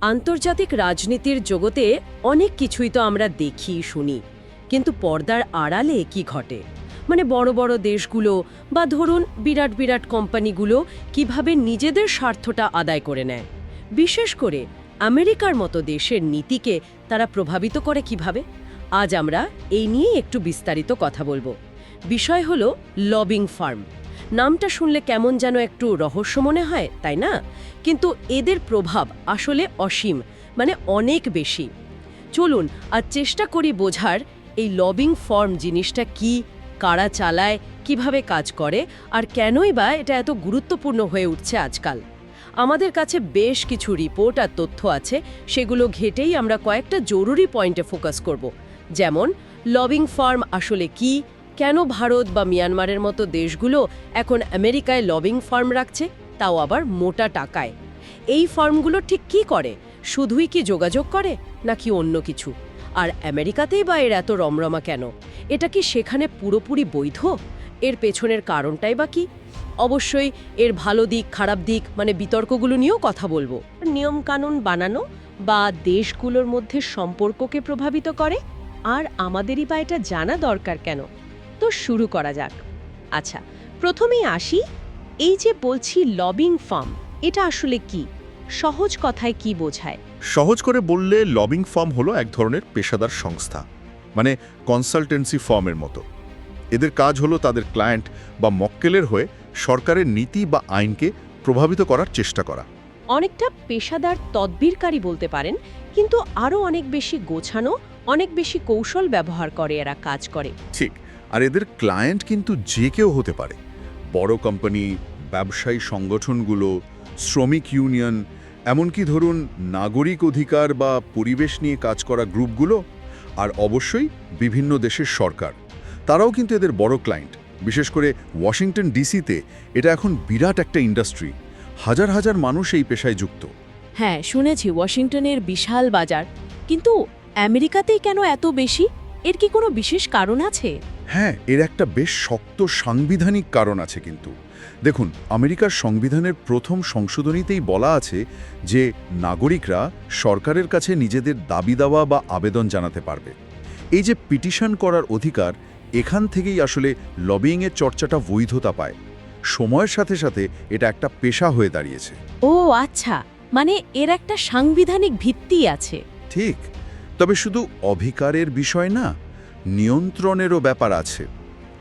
আন্তর্জাতিক রাজনীতির জগতে অনেক কিছুই তো আমরা দেখি, শুনি। কিন্তু পর্দার আড়ালে কি ঘটে? মানে বড় বড় দেশগুলো বা ধরুন বিরাট বিরাট কোম্পানিগুলো কীভাবে নিজেদের স্বার্থটা আদায় করে নেয়? বিশেষ করে আমেরিকার মতো দেশের নীতিকে তারা প্রভাবিত করে কীভাবে? আজ আমরা এই নিয়ে একটু বিস্তারিত কথা বলব। বিষয় হলো লবিং ফার্ম। নামটা শুনলে কেমন যেন একটু রহস্য মনে হয়, তাই না? কিন্তু এদের প্রভাব আসলে অসীম মানে অনেক বেশি। চলুন আর চেষ্টা করি বোঝার এই লবিং ফর্ম জিনিসটা কি, কারা চালায়, কীভাবে কাজ করে, আর কেনই বা এটা এত গুরুত্বপূর্ণ হয়ে উঠছে আজকাল। আমাদের কাছে বেশ কিছু রিপোর্ট আর তথ্য আছে, সেগুলো ঘেটেই আমরা কয়েকটা জরুরি পয়েন্টে ফোকাস করব। যেমন, লবিং ফার্ম আসলে কি কেন ভারত বা মিয়ানমারের মতো দেশগুলো এখন আমেরিকায় লবিং ফার্ম রাখছে, তাও আবার মোটা টাকায়? এই ফার্মগুলো ঠিক কি করে? শুধুই কি যোগাযোগ করে, নাকি অন্য কিছু? আর আমেরিকাতেই বা এর এত রমরমা কেন? এটা কি সেখানে পুরোপুরি বৈধ? এর পেছনের কারণটাই বা কি? অবশ্যই এর ভালো দিক, খারাপ দিক মানে বিতর্কগুলো নিয়েও কথা বলব। নিয়মকানুন বানানো বা দেশগুলোর মধ্যে সম্পর্ককে প্রভাবিত করে? আর আমাদেরই বা এটা জানা দরকার কেন? তো শুরু করা যাক। আচ্ছা প্রথমেই আসি এই যে বলছি লবিং ফার্ম এটা আসলে কি? সহজ কথায় কি বোঝায়? সহজ করে বললে লবিং ফার্ম হলো এক ধরনের পেশাদার সংস্থা মানে কনসালটেন্সি ফার্মের মতো। এদের কাজ হলো তাদের ক্লায়েন্ট বা মক্কেলের হয়ে সরকারের নীতি বা আইনকে প্রভাবিত করার চেষ্টা করা। অনেকটা পেশাদার তদবিরকারী বলতে পারেন কিন্তু আরও অনেক বেশি গোছানো অনেক বেশি কৌশল ব্যবহার করে এরা কাজ করে। ঠিক আর এদের ক্লায়েন্ট কিন্তু যে কেউ হতে পারে। বড় কোম্পানি ব্যবসায়ী সংগঠনগুলো, শ্রমিক ইউনিয়ন এমনকি ধরুন নাগরিক অধিকার বা পরিবেশ নিয়ে কাজ করা গ্রুপগুলো, আর অবশ্যই বিভিন্ন দেশের সরকার। তারাও কিন্তু এদের বড় ক্লায়েন্ট বিশেষ করে ওয়াশিংটন ডিসিতে এটা এখন বিরাট একটা ইন্ডাস্ট্রি হাজার হাজার মানুষ এই পেশায় যুক্ত। হ্যাঁ শুনেছি ওয়াশিংটনের বিশাল বাজার। কিন্তু আমেরিকাতেই কেন এত বেশি? এর কি কোনো বিশেষ কারণ আছে? হ্যাঁ এর একটা বেশ শক্ত সাংবিধানিক কারণ আছে কিন্তু। দেখুন আমেরিকার সংবিধানের প্রথম সংশোধনীতেই বলা আছে যে নাগরিকরা সরকারের কাছে নিজেদের দাবি দাওয়া বা আবেদন জানাতে পারবে। এই যে পিটিশন করার অধিকার এখান থেকেই আসলে লবিংয়ের চর্চাটা বৈধতা পায়। সময়ের সাথে সাথে এটা একটা পেশা হয়ে দাঁড়িয়েছে। ও আচ্ছা মানে এর একটা সাংবিধানিক ভিত্তি আছে। ঠিক তবে শুধু অধিকারের বিষয় না নিয়ন্ত্রণেরও ব্যাপার আছে।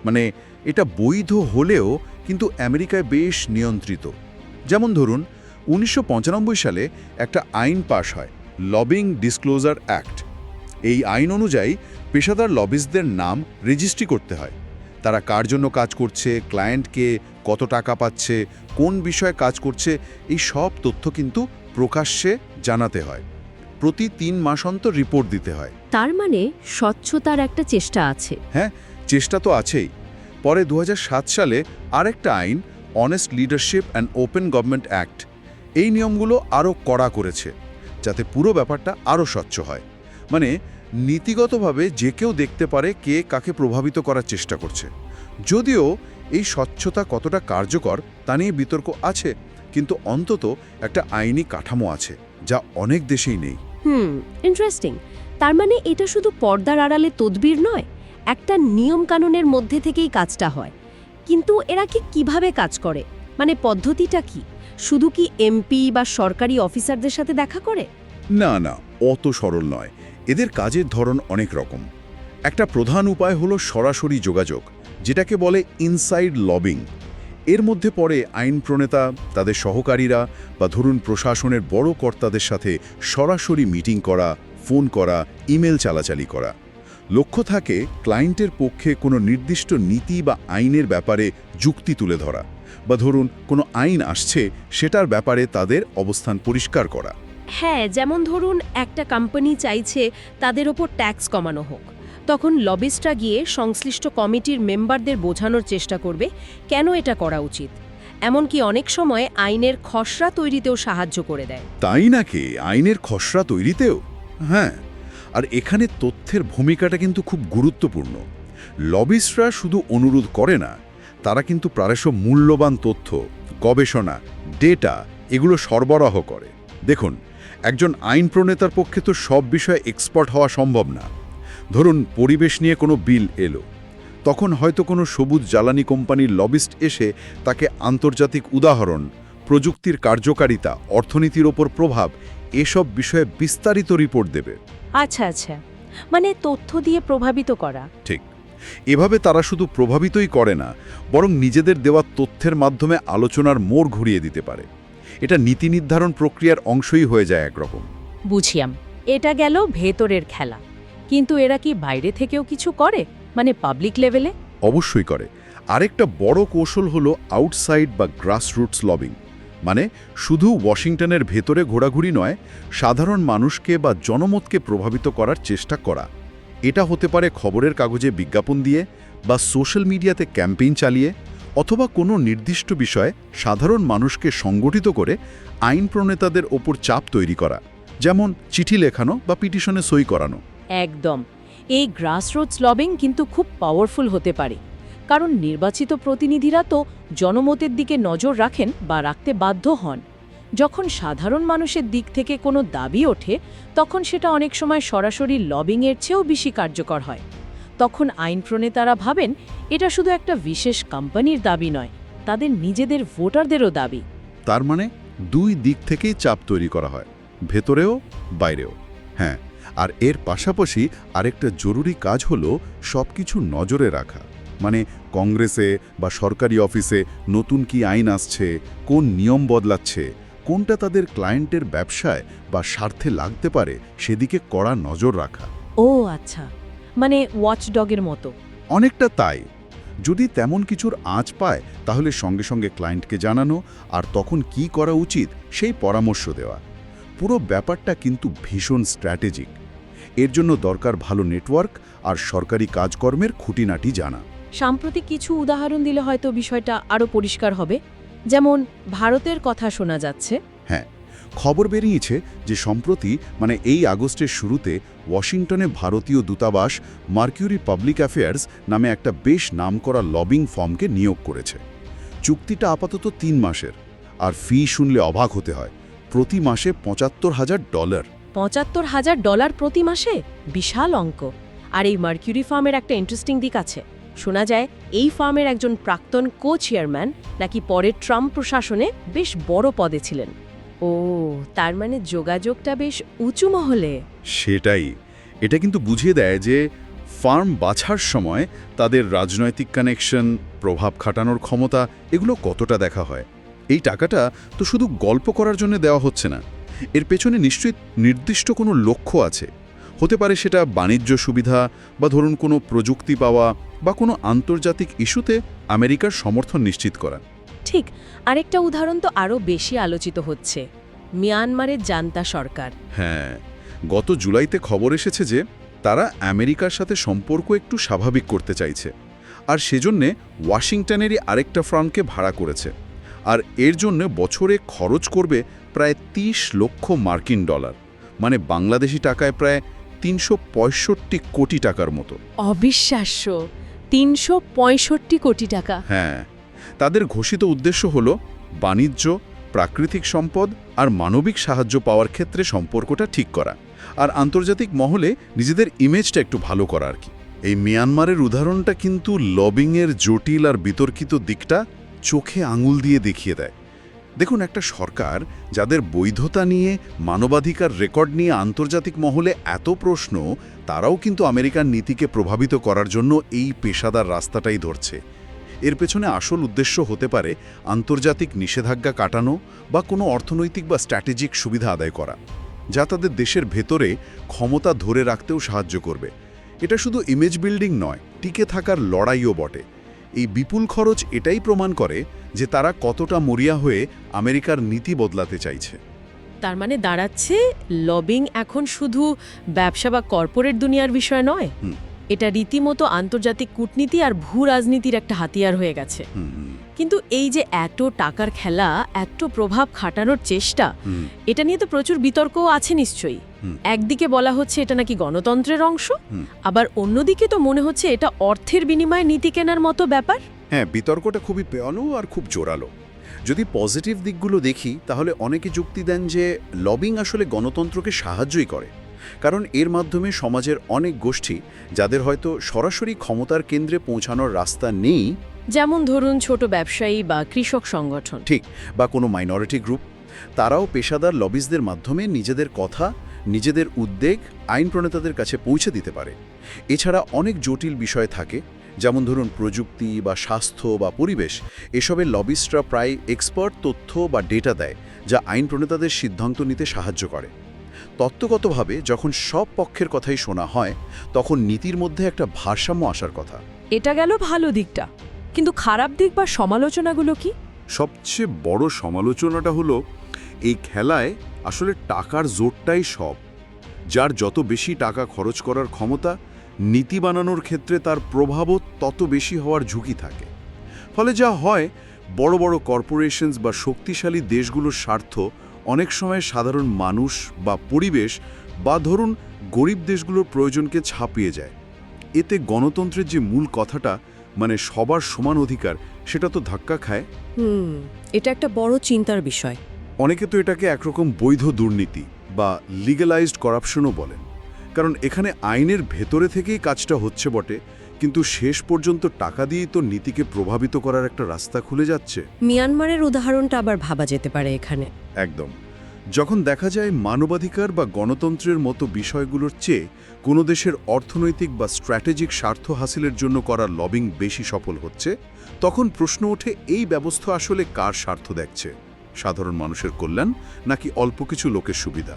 মানে এটা বৈধ হলেও কিন্তু আমেরিকায় বেশ নিয়ন্ত্রিত। যেমন ধরুন, উনিশশো পঁচানব্বই সালে একটা আইন পাশ হয় লবিং ডিসক্লোজার অ্যাক্ট এই আইন অনুযায়ী পেশাদার লবিসদের নাম রেজিস্ট্রি করতে হয়। তারা কার জন্য কাজ করছে, ক্লায়েন্টকে কত টাকা পাচ্ছে, কোন বিষয়ে কাজ করছে, এই সব তথ্য কিন্তু প্রকাশ্যে জানাতে হয়। প্রতি তিন মাস অন্তর রিপোর্ট দিতে হয়। তার মানে স্বচ্ছতার একটা চেষ্টা আছে। হ্যাঁ চেষ্টা তো আছেই। পরে দু হাজার সাত সালে আরেকটা আইন honest leadership and open government act এই নিয়মগুলো আরও কড়া করেছে যাতে পুরো ব্যাপারটা আরও স্বচ্ছ হয়। মানে নীতিগতভাবে যে কেউ দেখতে পারে কে কাকে প্রভাবিত করার চেষ্টা করছে। যদিও এই স্বচ্ছতা কতটা কার্যকর তা নিয়ে বিতর্ক আছে কিন্তু অন্তত একটা আইনি কাঠামো আছে যা অনেক দেশেই নেই। হুম ইন্টারেস্টিং তার মানে এটা শুধু পর্দার আড়ালে তদবির নয়, একটা নিয়ম কানুনের মধ্যে থেকেই কাজটা হয়। কিন্তু এরা কি কীভাবে কাজ করে? মানে পদ্ধতিটা কি? শুধু কি এমপি বা সরকারি অফিসারদের সাথে দেখা করে? না না, অত সরল নয়। এদের কাজের ধরন অনেক রকম। একটা প্রধান উপায় হলো সরাসরি যোগাযোগ, যেটাকে বলে ইনসাইড লবিং এর মধ্যে পড়ে আইন প্রণেতা, তাদের সহকারীরা বা ধরুন প্রশাসনের বড় কর্তাদের সাথে সরাসরি মিটিং করা, ফোন করা, ইমেল চালাচালি করা। লক্ষ্য থাকে ক্লায়েন্টের পক্ষে কোনো নির্দিষ্ট নীতি বা আইনের ব্যাপারে যুক্তি তুলে ধরা বা ধরুন কোনো আইন আসছে সেটার ব্যাপারে তাদের অবস্থান পরিষ্কার করা। হ্যাঁ যেমন ধরুন একটা কোম্পানি চাইছে তাদের ওপর ট্যাক্স কমানো হোক। তখন লবিস্টরা গিয়ে সংশ্লিষ্ট কমিটির মেম্বারদের বোঝানোর চেষ্টা করবে কেন এটা করা উচিত। এমনকি অনেক সময় আইনের খসড়া তৈরিতেও সাহায্য করে দেয়। তাই নাকি? আইনের খসড়া তৈরিতেও? হ্যাঁ। আর এখানে তথ্যের ভূমিকাটা কিন্তু খুব গুরুত্বপূর্ণ। লবিস্টরা শুধু অনুরোধ করে না, তারা কিন্তু প্রায়শ মূল্যবান তথ্য, গবেষণা, ডেটা এগুলো সরবরাহ করে। দেখুন, একজন আইন প্রণেতার পক্ষে তো সব বিষয়ে এক্সপার্ট হওয়া সম্ভব না। ধরুন পরিবেশ নিয়ে কোনো বিল এলো। তখন হয়তো কোনো সবুজ জ্বালানি কোম্পানির লবিস্ট এসে তাকে আন্তর্জাতিক উদাহরণ প্রযুক্তির কার্যকারিতা অর্থনীতির ওপর প্রভাব এসব বিষয়ে বিস্তারিত রিপোর্ট দেবে। আচ্ছা আচ্ছা। মানে তথ্য দিয়ে প্রভাবিত করা। ঠিক। এভাবে তারা শুধু প্রভাবিতই করে না বরং নিজেদের দেওয়া তথ্যের মাধ্যমে আলোচনার মোড় ঘুরিয়ে দিতে পারে। এটা নীতি নির্ধারণ প্রক্রিয়ার অংশই হয়ে যায় একরকম। বুঝিয়াম। এটা গেল ভেতরের খেলা। কিন্তু এরা কি বাইরে থেকেও কিছু করে? মানে পাবলিক লেভেলে অবশ্যই করে। আরেকটা বড় কৌশল হলো আউটসাইড বা গ্রাসরুটস লবিং মানে শুধু ওয়াশিংটনের ভেতরে ঘোরাঘুরি নয়, সাধারণ মানুষকে বা জনমতকে প্রভাবিত করার চেষ্টা করা। এটা হতে পারে খবরের কাগজে বিজ্ঞাপন দিয়ে বা সোশ্যাল মিডিয়াতে ক্যাম্পেইন চালিয়ে, অথবা কোনো নির্দিষ্ট বিষয়ে সাধারণ মানুষকে সংগঠিত করে আইন প্রণেতাদের ওপর চাপ তৈরি করা, যেমন চিঠি লেখানো বা পিটিশনে সই করানো। একদম। এই গ্রাসরুটস লবিং কিন্তু খুব পাওয়ারফুল হতে পারে। কারণ নির্বাচিত প্রতিনিধিরা তো জনমতের দিকে নজর রাখেন বা রাখতে বাধ্য হন। যখন সাধারণ মানুষের দিক থেকে কোনো দাবি ওঠে, তখন সেটা অনেক সময় সরাসরি লবিংয়ের চেয়েও বেশি কার্যকর হয়। তখন আইন প্রণেতারা ভাবেন, এটা শুধু একটা বিশেষ কোম্পানির দাবি নয়, তাদের নিজেদের ভোটারদেরও দাবি। তার মানে দুই দিক থেকেই চাপ তৈরি করা হয়, ভেতরেও বাইরেও। হ্যাঁ আর এর পাশাপাশি আরেকটা জরুরি কাজ হলো সব কিছু নজরে রাখা। মানে কংগ্রেসে বা সরকারি অফিসে নতুন কি আইন আসছে কোন নিয়ম বদলাচ্ছে কোনটা তাদের ক্লায়েন্টের ব্যবসায় বা স্বার্থে লাগতে পারে সেদিকে কড়া নজর রাখা। ও আচ্ছা। মানে ওয়াচডগের মতো। অনেকটা তাই। যদি তেমন কিছুর আঁচ পায় তাহলে সঙ্গে সঙ্গে ক্লায়েন্টকে জানানো আর তখন কি করা উচিত সেই পরামর্শ দেওয়া। পুরো ব্যাপারটা কিন্তু ভীষণ স্ট্র্যাটেজিক এর জন্য দরকার ভালো নেটওয়ার্ক আর সরকারি কাজকর্মের খুঁটিনাটি জানা। সাম্প্রতিক কিছু উদাহরণ দিলে হয়তো বিষয়টা আরও পরিষ্কার হবে। যেমন ভারতের কথা শোনা যাচ্ছে। হ্যাঁ খবর বেরিয়েছে যে সম্প্রতি মানে এই আগস্টের শুরুতে ওয়াশিংটনে ভারতীয় দূতাবাস মার্কিউরি পাবলিক অ্যাফেয়ার্স নামে একটা বেশ নামকরা লবিং ফর্মকে নিয়োগ করেছে। চুক্তিটা আপাতত তিন মাসের আর ফি শুনলে অবাক হতে হয়। প্রতি মাসে পঁচাত্তর হাজার ডলার। পঁচাত্তর হাজার ডলার প্রতি মাসে? বিশাল অঙ্ক। আর এই মার্কিউরি ফার্মের একটা ইন্টারেস্টিং দিক আছে। শোনা যায়, এই ফার্মের একজন প্রাক্তন কো চেয়ারম্যান নাকি পরে ট্রাম্প প্রশাসনে বেশ বড় পদে ছিলেন। ও, তার মানে যোগাযোগটা বেশ উঁচু মহলে। সেটাই। এটা কিন্তু বুঝিয়ে দেয় যে, ফার্ম বাছার সময় তাদের রাজনৈতিক কানেকশন প্রভাব খাটানোর ক্ষমতা, এগুলো কতটা দেখা হয়? এই টাকাটা তো শুধু গল্প করার জন্য দেওয়া হচ্ছে না। এর পেছনে নিশ্চয়ই নির্দিষ্ট কোনো লক্ষ্য আছে। হতে পারে সেটা বাণিজ্য সুবিধা বা ধরুন কোনো প্রযুক্তি পাওয়া বা কোনো আন্তর্জাতিক ইস্যুতে আমেরিকার সমর্থন নিশ্চিত করা। ঠিক আরেকটা উদাহরণ তো আরও বেশি আলোচিত হচ্ছে। মিয়ানমারের জান্তা সরকার। হ্যাঁ গত জুলাইতে খবর এসেছে যে তারা আমেরিকার সাথে সম্পর্ক একটু স্বাভাবিক করতে চাইছে। আর সেজন্যে ওয়াশিংটনেরই আরেকটা ফার্মকে ভাড়া করেছে। আর এর জন্য বছরে খরচ করবে প্রায় ৩০ লক্ষ মার্কিন ডলার মানে বাংলাদেশি টাকায় প্রায় তিনশো পঁয়ষট্টি কোটি টাকার মতো। অবিশ্বাস্য তিনশো পঁয়ষট্টি কোটি টাকা। হ্যাঁ তাদের ঘোষিত উদ্দেশ্য হল বাণিজ্য প্রাকৃতিক সম্পদ আর মানবিক সাহায্য পাওয়ার ক্ষেত্রে সম্পর্কটা ঠিক করা আর আন্তর্জাতিক মহলে নিজেদের ইমেজটা একটু ভালো করা আর কি। এই মিয়ানমারের উদাহরণটা কিন্তু লবিংয়ের জটিল আর বিতর্কিত দিকটা চোখে আঙুল দিয়ে দেখিয়ে দেয়। দেখুন, একটা সরকার যাদের বৈধতা নিয়ে, মানবাধিকার রেকর্ড নিয়ে আন্তর্জাতিক মহলে এত প্রশ্ন, তারাও কিন্তু আমেরিকার নীতিকে প্রভাবিত করার জন্য এই পেশাদার রাস্তাটাই ধরছে। এর পেছনে আসল উদ্দেশ্য হতে পারে আন্তর্জাতিক নিষেধাজ্ঞা কাটানো বা কোনো অর্থনৈতিক বা স্ট্র্যাটেজিক সুবিধা আদায় করা, যা তাদের দেশের ভেতরে ক্ষমতা ধরে রাখতেও সাহায্য করবে। এটা শুধু ইমেজ বিল্ডিং নয়, টিকে থাকার লড়াইও বটে। এই বিপুল খরচ এটাই প্রমাণ করে যে তারা কতটা মরিয়া হয়ে আমেরিকার নীতি বদলাতে চাইছে। তার মানে দাঁড়াচ্ছে লবিং এখন শুধু ব্যবসা বা কর্পোরেট দুনিয়ার বিষয় নয়। এটা রীতিমতো আন্তর্জাতিক কূটনীতি আর ভূ রাজনীতির একটা হাতিয়ার হয়ে গেছে। কিন্তু এই যে এত টাকার খেলা এত প্রভাব খাটানোর চেষ্টা এটা নিয়ে তো প্রচুর বিতর্কও আছে নিশ্চয়ই। একদিকে বলা হচ্ছে এটা নাকি গণতন্ত্রের অংশ আবার অন্যদিকে তো মনে হচ্ছে এটা অর্থের বিনিময়ে নীতি কেনার মতো ব্যাপার। হ্যাঁ বিতর্কটা খুবই পেয়ানো আর খুব জোরালো। যদি পজিটিভ দিকগুলো দেখি তাহলে অনেকে যুক্তি দেন যে লবিং আসলে গণতন্ত্রকে সাহায্যই করে। কারণ এর মাধ্যমে সমাজের অনেক গোষ্ঠী যাদের হয়তো সরাসরি ক্ষমতার কেন্দ্রে পৌঁছানোর রাস্তা নেই যেমন ধরুন ছোট ব্যবসায়ী বা কৃষক সংগঠন। ঠিক বা কোনো মাইনরিটি গ্রুপ তারাও পেশাদার লবিজদের মাধ্যমে নিজেদের কথা নিজেদের উদ্বেগ আইন প্রণেতাদের কাছে পৌঁছে দিতে পারে। এছাড়া অনেক জটিল বিষয় থাকে যেমন ধরুন প্রযুক্তি বা স্বাস্থ্য বা পরিবেশ। এসবের লবিস্টরা প্রায় এক্সপার্ট তথ্য বা ডেটা দেয় যা আইন প্রণেতাদের সিদ্ধান্ত নিতে সাহায্য করে। তত্ত্বগতভাবে যখন সব পক্ষের কথাই শোনা হয় তখন নীতির মধ্যে একটা ভারসাম্য আসার কথা। এটা গেল ভালো দিকটা। কিন্তু খারাপ দিক বা সমালোচনাগুলো কি? সবচেয়ে বড় সমালোচনাটা হলো এই খেলায় আসলে টাকার জোরটাই সব। যার যত বেশি টাকা খরচ করার ক্ষমতা, নীতি বানানোর ক্ষেত্রে তার প্রভাবও তত বেশি হওয়ার ঝুঁকি থাকে। ফলে যা হয়, বড় বড় কর্পোরেশনস বা শক্তিশালী দেশগুলোর স্বার্থ অনেক সময় সাধারণ মানুষ বা পরিবেশ বা ধরুন গরিব দেশগুলোর প্রয়োজনকে ছাপিয়ে যায়। এতে গণতন্ত্রের যে মূল কথাটা মানে সবার সমান অধিকার, সেটা তো ধাক্কা খায়। হুম, এটা একটা বড় চিন্তার বিষয়। অনেকে তো এটাকে একরকম বৈধ দুর্নীতি বা লিগ্যালাইজড করাপশনও বলেন। কারণ এখানে আইনের ভেতরে থেকেই কাজটা হচ্ছে বটে কিন্তু শেষ পর্যন্ত টাকা দিয়েই তো নীতিকে প্রভাবিত করার একটা রাস্তা খুলে যাচ্ছে। মিয়ানমারের উদাহরণটা আবার ভাবা যেতে পারে এখানে। একদম। যখন দেখা যায় মানবাধিকার বা গণতন্ত্রের মতো বিষয়গুলোর চেয়ে কোনো দেশের অর্থনৈতিক বা স্ট্র্যাটেজিক স্বার্থ হাসিলের জন্য করা লবিং বেশি সফল হচ্ছে তখন প্রশ্ন ওঠে এই ব্যবস্থা আসলে কার স্বার্থ দেখছে? সাধারণ মানুষের কল্যাণ নাকি অল্প কিছু লোকের সুবিধা?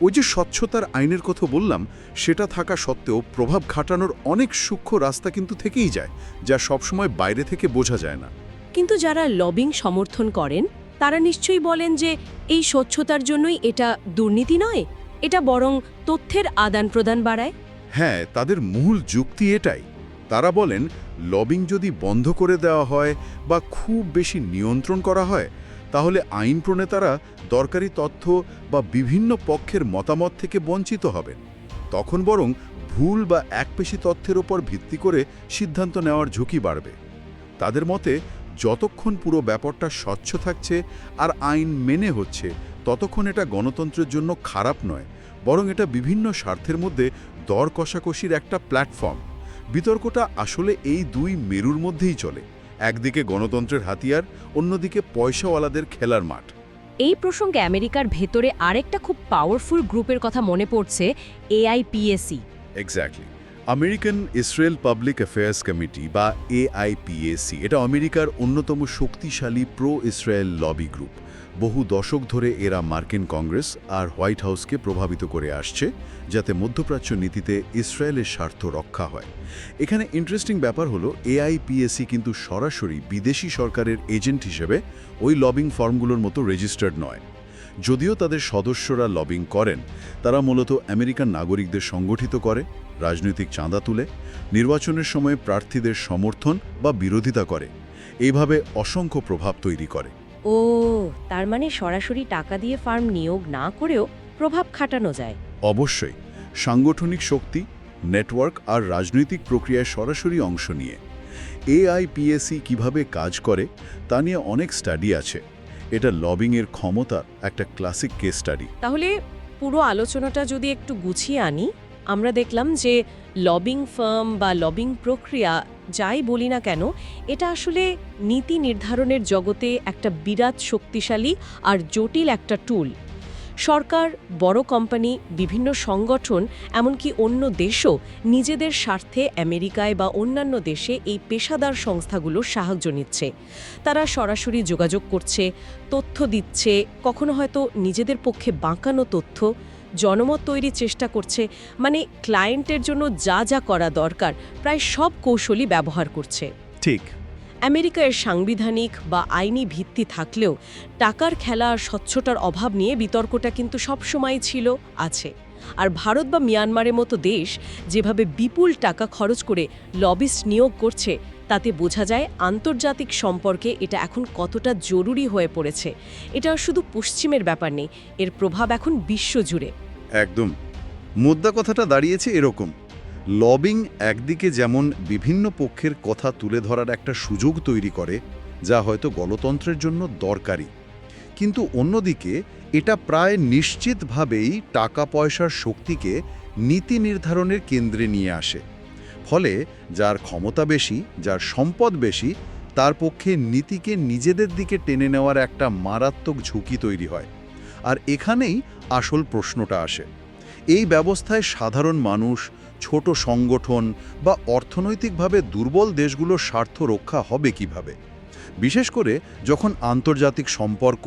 ওই যে স্বচ্ছতার আইনের কথা বললাম সেটা থাকা সত্ত্বেও প্রভাব খাটানোর অনেক সূক্ষ্ম রাস্তা কিন্তু থেকেই যায় যা সবসময় বাইরে থেকে বোঝা যায় না। কিন্তু যারা লবিং সমর্থন করেন তারা নিশ্চয়ই বলেন যে এই স্বচ্ছতার জন্যই এটা দুর্নীতি নয় এটা বরং তথ্যের আদান প্রদান বাড়ায়। হ্যাঁ তাদের মূল যুক্তি এটাই। তারা বলেন লবিং যদি বন্ধ করে দেওয়া হয় বা খুব বেশি নিয়ন্ত্রণ করা হয় তাহলে আইন প্রণেতারা দরকারি তথ্য বা বিভিন্ন পক্ষের মতামত থেকে বঞ্চিত হবেন। তখন বরং ভুল বা একপেশি তথ্যের ওপর ভিত্তি করে সিদ্ধান্ত নেওয়ার ঝুঁকি বাড়বে। তাদের মতে, যতক্ষণ পুরো ব্যাপারটা স্বচ্ছ থাকছে আর আইন মেনে হচ্ছে, ততক্ষণ এটা গণতন্ত্রের জন্য খারাপ নয়, বরং এটা বিভিন্ন স্বার্থের মধ্যে দর কষাকষির একটা প্ল্যাটফর্ম। বিতর্কটা আসলে এই দুই মেরুর মধ্যেই চলে। একদিকে গণতন্ত্রের হাতিয়ার অন্যদিকে পয়সাওয়ালাদের খেলার মাঠ। এই প্রসঙ্গে আমেরিকার ভেতরে আরেকটা খুব পাওয়ারফুল গ্রুপের কথা মনে পড়ছে AIPAC exactly American Israel Public Affairs Committee বা এআইপিএসি, এটা আমেরিকার অন্যতম শক্তিশালী প্রো ইসরায়েল লবি গ্রুপ। বহু দশক ধরে এরা মার্কিন কংগ্রেস আর হোয়াইট হাউসকে প্রভাবিত করে আসছে, যাতে মধ্যপ্রাচ্য নীতিতে ইসরায়েলের স্বার্থ রক্ষা হয়। এখানে ইন্টারেস্টিং ব্যাপার হলো, এআইপিএসি কিন্তু সরাসরি বিদেশি সরকারের এজেন্ট হিসেবে ওই লবিং ফর্মগুলোর মতো রেজিস্টার্ড নয়। যদিও তাদের সদস্যরা লবিং করেন তারা মূলত আমেরিকান নাগরিকদের সংগঠিত করে রাজনৈতিক চাঁদা তুলে নির্বাচনের সময় প্রার্থীদের সমর্থন বা বিরোধিতা করে। এইভাবে অসংখ্য প্রভাব তৈরি করে। ও তার মানে সরাসরি টাকা দিয়ে ফার্ম নিয়োগ না করেও প্রভাব খাটানো যায়। অবশ্যই সাংগঠনিক শক্তি নেটওয়ার্ক আর রাজনৈতিক প্রক্রিয়ায় সরাসরি অংশ নিয়ে। এআইপিএসি কীভাবে কাজ করে তা নিয়ে অনেক স্টাডি আছে। এটা লবিংয়ের ক্ষমতা একটা ক্লাসিক কেস স্টাডি। তাহলে পুরো আলোচনাটা যদি একটু গুছিয়ে আনি, আমরা দেখলাম যে লবিং ফার্ম বা লবিং প্রক্রিয়া যাই বলি না কেন, এটা আসলে নীতি নির্ধারণের জগতে একটা বিরাট শক্তিশালী আর জটিল একটা টুল। সরকার, বড় কোম্পানি, বিভিন্ন সংগঠন, এমনকি অন্য দেশও নিজেদের স্বার্থে আমেরিকায় বা অন্যান্য দেশে এই পেশাদার সংস্থাগুলোর সাহায্য নিচ্ছে। তারা সরাসরি যোগাযোগ করছে, তথ্য দিচ্ছে, কখনো হয়তো নিজেদের পক্ষে বাঁকানো তথ্য, জনমত তৈরির চেষ্টা করছে মানে ক্লায়েন্টের জন্য যা যা করা দরকার, প্রায় সব কৌশলই ব্যবহার করছে। ঠিক। আমেরিকার সাংবিধানিক বা আইনি ভিত্তি থাকলেও টাকার খেলা আর স্বচ্ছতার অভাব নিয়ে বিতর্কটা কিন্তু সবসময় ছিল, আছে। আর ভারত বা মিয়ানমারের মতো দেশ যেভাবে বিপুল টাকা খরচ করে লবিস্ট নিয়োগ করছে, তাতে বোঝা যায় আন্তর্জাতিক সম্পর্কে এটা এখন কতটা জরুরি হয়ে পড়েছে। এটা শুধু পশ্চিমের ব্যাপার নেই, এর প্রভাব এখন বিশ্বজুড়ে। একদম। মুদ্রা কথাটা দাঁড়িয়েছে এরকম। লবিং একদিকে যেমন বিভিন্ন পক্ষের কথা তুলে ধরার একটা সুযোগ তৈরি করে, যা হয়তো গণতন্ত্রের জন্য দরকারি। কিন্তু অন্যদিকে, এটা প্রায় নিশ্চিতভাবেই টাকা পয়সার শক্তিকে নীতি নির্ধারণের কেন্দ্রে নিয়ে আসে। ফলে যার ক্ষমতা বেশি, যার সম্পদ বেশি, তার পক্ষে নীতিকে নিজেদের দিকে টেনে নেওয়ার একটা মারাত্মক ঝুঁকি তৈরি হয়। আর এখানেই আসল প্রশ্নটা আসে। এই ব্যবস্থায় সাধারণ মানুষ ছোট সংগঠন বা অর্থনৈতিকভাবে দুর্বল দেশগুলোর স্বার্থ রক্ষা হবে কীভাবে? বিশেষ করে যখন আন্তর্জাতিক সম্পর্ক,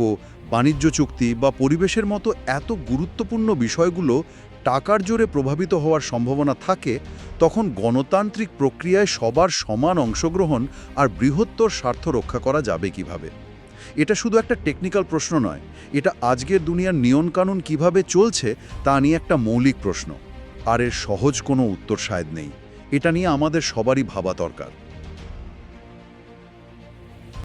বাণিজ্য চুক্তি বা পরিবেশের মতো এত গুরুত্বপূর্ণ বিষয়গুলো টাকার জোরে প্রভাবিত হওয়ার সম্ভাবনা থাকে, তখন গণতান্ত্রিক প্রক্রিয়ায় সবার সমান অংশগ্রহণ আর বৃহত্তর স্বার্থ রক্ষা করা যাবে কীভাবে? এটা শুধু একটা টেকনিক্যাল প্রশ্ন নয়, এটা আজকের দুনিয়ার নিয়মকানুন কীভাবে চলছে তা নিয়ে একটা মৌলিক প্রশ্ন। আর এর সহজ কোনো উত্তর সায়দ নেই। এটা নিয়ে আমাদের সবারই ভাবা দরকার।